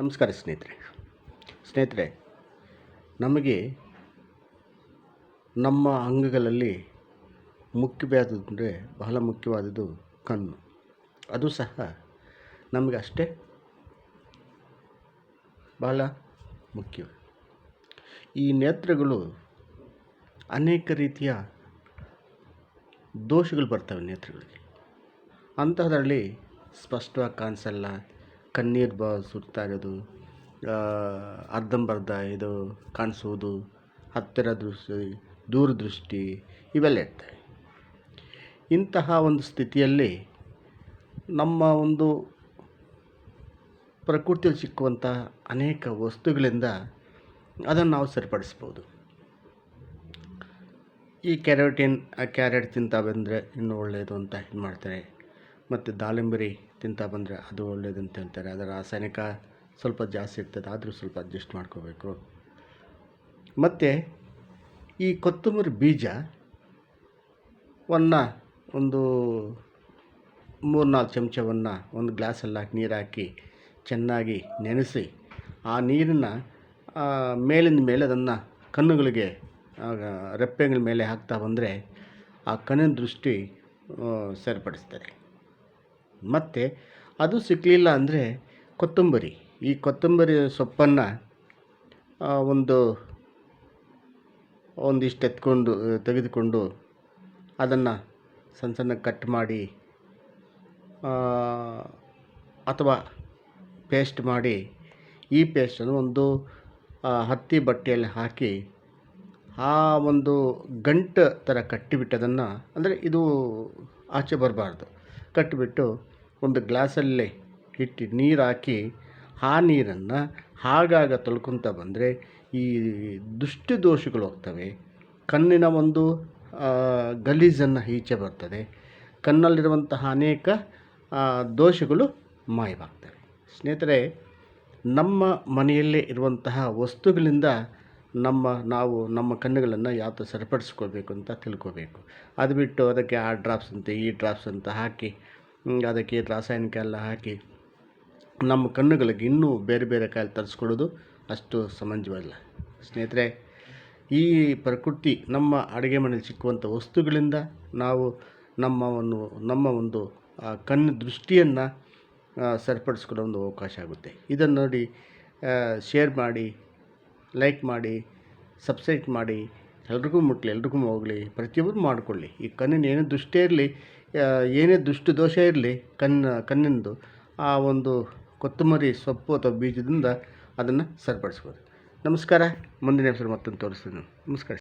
ನಮಸ್ಕಾರ ಸ್ನೇಹಿತರೆ. ಸ್ನೇಹಿತರೆ, ನಮಗೆ ನಮ್ಮ ಅಂಗಗಳಲ್ಲಿ ಮುಖ್ಯವಾದದ್ದು ಬಹಳ ಮುಖ್ಯವಾದದ್ದು ಕಣ್ಣು. ಅದು ಸಹ ನಮಗೆ ಅಷ್ಟೇ ಬಹಳ ಮುಖ್ಯ. ಈ ನೇತ್ರಗಳು ಅನೇಕ ರೀತಿಯ ದೋಷಗಳು ಬರ್ತವೆ ನೇತ್ರಗಳಿಗೆ. ಅಂತಹದರಲ್ಲಿ ಸ್ಪಷ್ಟವಾಗಿ ಕಾಣಿಸಲ್ಲ. ಕಣ್ಣೀರು ಬ ಸುರಿತಾ ಇರೋದು ಅರ್ಧಂಬರ್ಧ ಇದು ಕಾಣಿಸೋದು, ಹತ್ತಿರ ದೃಷ್ಟಿ, ದೂರದೃಷ್ಟಿ ಇವೆಲ್ಲ ಇರ್ತವೆ. ಇಂತಹ ಒಂದು ಸ್ಥಿತಿಯಲ್ಲಿ ನಮ್ಮ ಒಂದು ಪ್ರಕೃತಿಯಲ್ಲಿ ಸಿಕ್ಕುವಂಥ ಅನೇಕ ವಸ್ತುಗಳಿಂದ ಅದನ್ನು ನಾವು ಸರಿಪಡಿಸ್ಬೋದು. ಈ ಕ್ಯಾರೋಟಿನ್ ಕ್ಯಾರೆಟ್ ತಿಂತಾವೆ ಬಂದರೆ ಇನ್ನೂ ಒಳ್ಳೆಯದು ಅಂತ ಇದು ಮಾಡ್ತಾರೆ ಮತ್ತು ದಾಳಿಂಬೆ ತಿಂತಾ ಬಂದರೆ ಅದು ಒಳ್ಳೆಯದು ಅಂತ ಹೇಳ್ತಾರೆ ಅದರ ರಾಸಾಯನಿಕ ಸ್ವಲ್ಪ ಜಾಸ್ತಿ ಇರ್ತದೆ, ಆದರೂ ಸ್ವಲ್ಪ ಅಡ್ಜಸ್ಟ್ ಮಾಡ್ಕೋಬೇಕು. ಮತ್ತು ಈ ಕೊತ್ತಂಬರಿ ಬೀಜವನ್ನು ಒಂದು ಮೂರು ನಾಲ್ಕು ಚಮಚವನ್ನು ಒಂದು ಗ್ಲಾಸಲ್ಲಿ ಹಾಕಿ ನೀರು ಹಾಕಿ ಚೆನ್ನಾಗಿ ನೆನೆಸಿ, ಆ ನೀರನ್ನು ಮೇಲಿಂದ ಮೇಲೆ ಅದನ್ನು ಕಣ್ಣುಗಳಿಗೆ ರೆಪ್ಪೆಗಳ ಮೇಲೆ ಹಾಕ್ತಾ ಬಂದರೆ ಆ ಕಣ್ಣಿನ ದೃಷ್ಟಿ ಸರಿಪಡಿಸ್ತದೆ. ಮತ್ತು ಅದು ಸಿಕ್ಕಲಿಲ್ಲ ಅಂದರೆ ಕೊತ್ತಂಬರಿ. ಈ ಕೊತ್ತಂಬರಿ ಸೊಪ್ಪನ್ನು ಒಂದು, ಒಂದಿಷ್ಟು ಎತ್ಕೊಂಡು, ತೆಗೆದುಕೊಂಡು ಅದನ್ನು ಸಣ್ಣ ಸಣ್ಣ ಕಟ್ ಮಾಡಿ ಅಥವಾ ಪೇಸ್ಟ್ ಮಾಡಿ, ಈ ಪೇಸ್ಟನ್ನು ಒಂದು ಹತ್ತಿ ಬಟ್ಟೆಯಲ್ಲಿ ಹಾಕಿ, ಆ ಒಂದು ಗಂಟು ಥರ ಕಟ್ಟಿಬಿಟ್ಟದನ್ನು ಅಂದರೆ ಇದು ಆಚೆ ಬರಬಾರ್ದು. ಕಟ್ಟಿಬಿಟ್ಟು ಒಂದು ಗ್ಲಾಸಲ್ಲಿ ಇಟ್ಟು ನೀರು ಹಾಕಿ, ಆ ನೀರನ್ನು ಆಗಾಗ ತೊಳ್ಕೊತ ಬಂದರೆ ಈ ದೃಷ್ಟಿ ದೋಷಗಳು ಹೋಗ್ತವೆ. ಕಣ್ಣಿನ ಒಂದು ಗಲೀಜನ್ನು ಈಚೆ ಬರ್ತದೆ. ಕಣ್ಣಲ್ಲಿರುವಂತಹ ಅನೇಕ ದೋಷಗಳು ಮಾಯವಾಗ್ತವೆ. ಸ್ನೇಹಿತರೆ, ನಮ್ಮ ಮನೆಯಲ್ಲೇ ಇರುವಂತಹ ವಸ್ತುಗಳಿಂದ ನಮ್ಮ, ನಾವು ನಮ್ಮ ಕಣ್ಣುಗಳನ್ನು ಯಾವ ಥರ ಸರಿಪಡಿಸ್ಕೋಬೇಕು ಅಂತ ತಿಳ್ಕೋಬೇಕು. ಅದು ಬಿಟ್ಟು ಅದಕ್ಕೆ ಆ ಡ್ರಾಪ್ಸ್ ಅಂತೆ, ಈ ಡ್ರಾಪ್ಸ್ ಅಂತ ಹಾಕಿ ಅದಕ್ಕೆ ರಾಸಾಯನಿಕ ಎಲ್ಲ ಹಾಕಿ, ನಮ್ಮ ಕಣ್ಣುಗಳಿಗೆ ಇನ್ನೂ ಬೇರೆ ಬೇರೆ ಕಾಯಿಲೆ ತರಿಸ್ಕೊಳ್ಳೋದು ಅಷ್ಟು ಸಮಂಜವಲ್ಲ. ಸ್ನೇಹಿತರೆ, ಈ ಪ್ರಕೃತಿ ನಮ್ಮ ಅಡುಗೆ ಮನೆಯಲ್ಲಿ ಸಿಕ್ಕುವಂಥ ವಸ್ತುಗಳಿಂದ ನಾವು ನಮ್ಮ ಒಂದು ನಮ್ಮ ಒಂದು ಕಣ್ಣು ದೃಷ್ಟಿಯನ್ನು ಸರಿಪಡಿಸ್ಕೊಳ್ಳೋ ಒಂದು ಅವಕಾಶ ಆಗುತ್ತೆ. ಇದನ್ನು ನೋಡಿ ಶೇರ್ ಮಾಡಿ ಲೈಕ್ ಮಾಡಿ, ಸಬ್ಸ್ಕ್ರೈಬ್ ಮಾಡಿ, ಎಲ್ರಿಗೂ ಮುಟ್ಲಿ, ಎಲ್ರಿಗೂ ಹೋಗಲಿ, ಪ್ರತಿಯೊಬ್ಬರು ಮಾಡಿಕೊಳ್ಳಿ. ಈ ಕಣ್ಣಿನ ಏನೇ ದುಷ್ಟ ಇರಲಿ ಏನೇ ದುಷ್ಟ ದೋಷ ಇರಲಿ ಕಣ್ಣು ಕಣ್ಣಿಂದು ಆ ಒಂದು ಕೊತ್ತಂಬರಿ, ಸೊಪ್ಪು ಅಥವಾ ಬೀಜದಿಂದ ಅದನ್ನು ಸರಿಪಡಿಸ್ಬೋದು. ನಮಸ್ಕಾರ, ಮುಂದಿನ ಹೆಸರು ಮತ್ತೊಂದು ತೋರಿಸ್ತೀನಿ. ನಮಸ್ಕಾರ.